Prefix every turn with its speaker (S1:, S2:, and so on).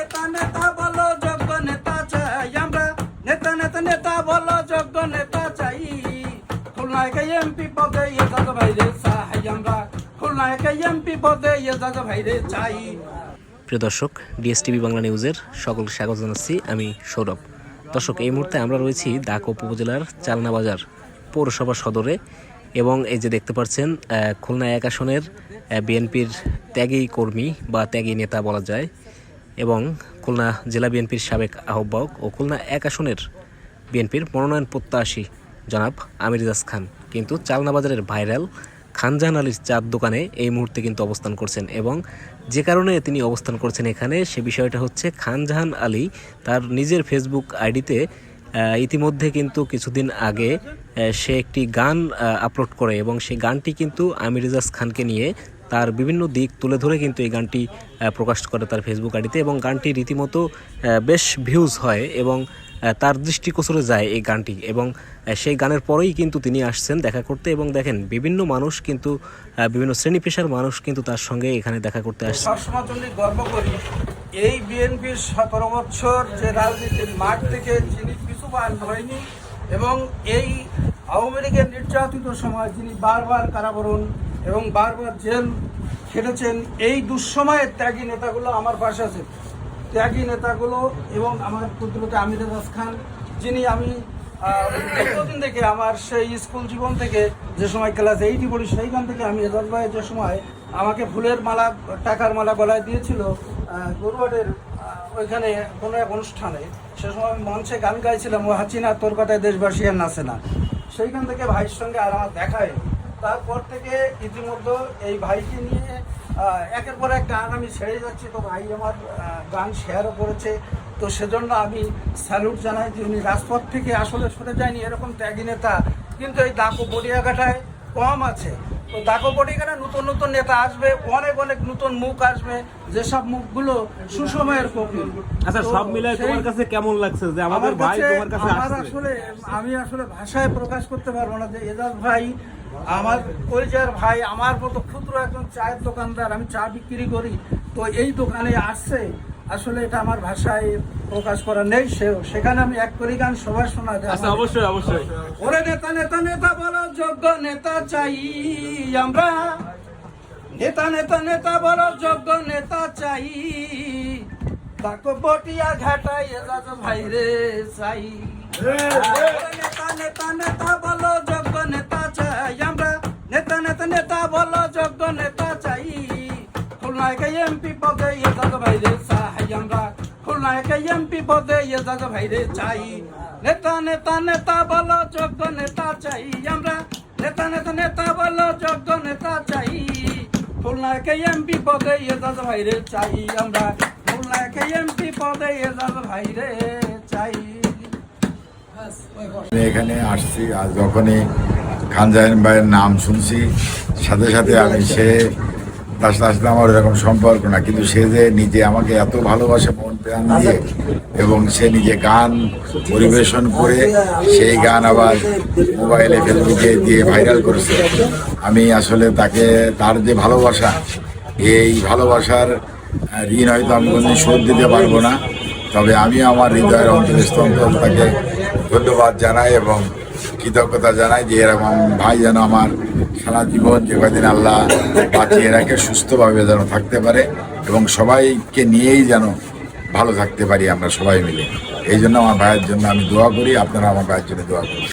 S1: নেতা নেতা বলো, যোগ্য নেতা চাই আমরা। নেতা নেতা নেতা বলো, যোগ্য নেতা চাই। এমপি পদে ইয়ে দাদা ভাইরে চাই আমরা। এমপি পদে ইয়ে দাদা ভাইরে চাই।
S2: প্রিয় দর্শক, ডিএসটিভি বাংলা নিউজের সকলকে স্বাগত জানাচ্ছি আমি সৌরভ। দর্শক, এই মুহূর্তে আমরা রয়েছি ডাক উপজেলার চালনা বাজার পৌরসভা সদরে এবং এই যে দেখতে পাচ্ছেন খুলনা এক আসনের বিএনপির ত্যাগী কর্মী বা ত্যাগী নেতা বলা যায়। এবং খুলনা জেলা বিএনপির সাবেক আহ্বায়ক ও খুলনা এক আসনের বিএনপির মনোনয়ন প্রত্যাশী জনাব আমির ইজাজ খান। কিন্তু চালনা বাজারের ভাইরাল খানজাহান আলীর চার দোকানে এই মুহূর্তে কিন্তু অবস্থান করছেন এবং যে কারণে তিনি অবস্থান করছেন এখানে সে বিষয়টা হচ্ছে খানজাহান আলী তার নিজের ফেসবুক আইডিতে ইতিমধ্যে কিন্তু কিছুদিন আগে সে একটি গান আপলোড করে এবং সেই গানটি কিন্তু আমিরজাজ খানকে নিয়ে তার বিভিন্ন দিক তুলে ধরে কিন্তু এই গানটি প্রকাশ করে তার ফেসবুক আইডিতে এবং গানটি রীতিমতো বেশ ভিউজ হয় এবং তার দৃষ্টিগোচরে যায় এই গানটি এবং সেই গানের পরেই কিন্তু তিনি আসছেন দেখা করতে এবং দেখেন বিভিন্ন মানুষ কিন্তু বিভিন্ন শ্রেণি পেশার মানুষ কিন্তু তার সঙ্গে এখানে দেখা করতে আসছে।
S1: গর্ব করি, এই বিএনপির সতেরো বছর যে রাজনীতির মাঠ থেকে যিনি পিছু বার হয়নি এবং এই আওয়ামী লীগের নির্যাতিত সময় যিনি বারবার কারাবরণ এবং বারবার জেল খেটেছেন। এই দুঃসময়ের ত্যাগী নেতাগুলো আমার পাশে আছে। ত্যাগী নেতাগুলো এবং আমার পুত্রকে আমির রাজ খান, যিনি আমি দীর্ঘদিন থেকে আমার সেই স্কুল জীবন থেকে যে সময় ক্লাস এইটি পড়ি, সেইখান থেকে আমি এজাজ ভাই যে সময় আমাকে ফুলের মালা, টাকার মালা গলায় দিয়েছিল গরুয়াটের ওইখানে কোনো এক অনুষ্ঠানে। সে সময় আমি মঞ্চে গান গাইছিলাম, ও হাসিনা, তোর কথায় দেশবাসী আর নাচে না। সেইখান থেকে ভাইয়ের সঙ্গে আর আমার দেখায় তারপর থেকে ইতিমধ্যে এই ভাইকে নিয়ে একের পর এক গান আমি ছেড়ে যাচ্ছি। তো ভাই আমার গান শেয়ারও করেছে। তো সেজন্য আমি স্যালুট জানাই যে উনি রাজপথ থেকে আসলে সরে যায়নি এরকম ত্যাগী নেতা। কিন্তু এই দাকো বড়িয়াঘাটায় কম আছে। তো দাকো বড়িয়াঘাটায় নতুন নতুন নেতা আসবে অনেক অনেক নতুন মুখ আসবে। যেসব মুখগুলো সুসময়ের কপি
S3: আচ্ছা সব মিলাই তোমার কাছে কেমন লাগছে যে আমাদের ভাই তোমার কাছে
S1: আমার আসলে আমি আসলে ভাষায় প্রকাশ করতে পারব না যে এজাজ ভাই আমার পরিচয়ের ভাই আমার মতো ক্ষুদ্র একজন চায়ের দোকানদার আমি চা বিক্রি করি তো এই দোকানে আসছে আসলে এটা আমার ভাষায় প্রকাশ করা নেই সে সেখানে আমি এক করি গান সবার শোনা যায়।
S3: আচ্ছা অবশ্যই অবশ্যই।
S1: ওরে নেতা নেতা নেতা বলো যোগ্য নেতা চাই আমরা। নেতা নেতা নেতা বলো যোগ্য নেতা চাই। তাকে বটিয়া ঘাটাই এজাজ ভাই রে চাই। ওরে নেতা নেতা নেতা বলো যোগ্য নেতা বলো যোগ্য নেতা চাই। খুলনায় এমপি পদে এজাজ ভাই রে চাই আমরা। খুলনায় এমপি পদে এজাজ ভাই রে চাই। নেতা নেতা নেতা বলো যোগ্য নেতা চাই আমরা। নেতা নেতা নেতা বলো যোগ্য নেতা চাই। খুলনাকে এমপি পদে এজাজ ভাইরে চাই আমরা। খুলনাকে এমপি পদে এজাজ ভাইরে চাই।
S4: এখানে আসছি আর যখনই খান জাহিন ভাইয়ের নাম শুনছি। সাথে সাথে আমি সে, তার সাথে আমার এরকম সম্পর্ক না। কিন্তু সে যে নিজে আমাকে এত ভালোবাসে, মন প্রাণ দিয়ে, এবং সে নিজে গান পরিবেশন করে, সেই গান আবার মোবাইলে, ফেসবুকে দিয়ে ভাইরাল করেছে। আমি আসলে তাকে, তার যে ভালোবাসা, এই ভালোবাসার ঋণ হয়তো আমি কোনোদিন শোধ দিতে পারব না। তবে আমি আমার হৃদয়ের অন্তরস্থল থেকে তাকে ধন্যবাদ জানাই এবং কৃতজ্ঞতা জানাই যে এরকম ভাই যেন আমার সারা জীবন যে কদিন আল্লাহ বাঁচিয়ে রাখে, সুস্থভাবে যেন থাকতে পারে এবং সবাইকে নিয়েই যেন ভালো থাকতে পারি আমরা সবাই মিলে। এই জন্য আমার ভাইয়ের জন্য আমি দোয়া করি, আপনারা আমার ভাইয়ের জন্য দোয়া করি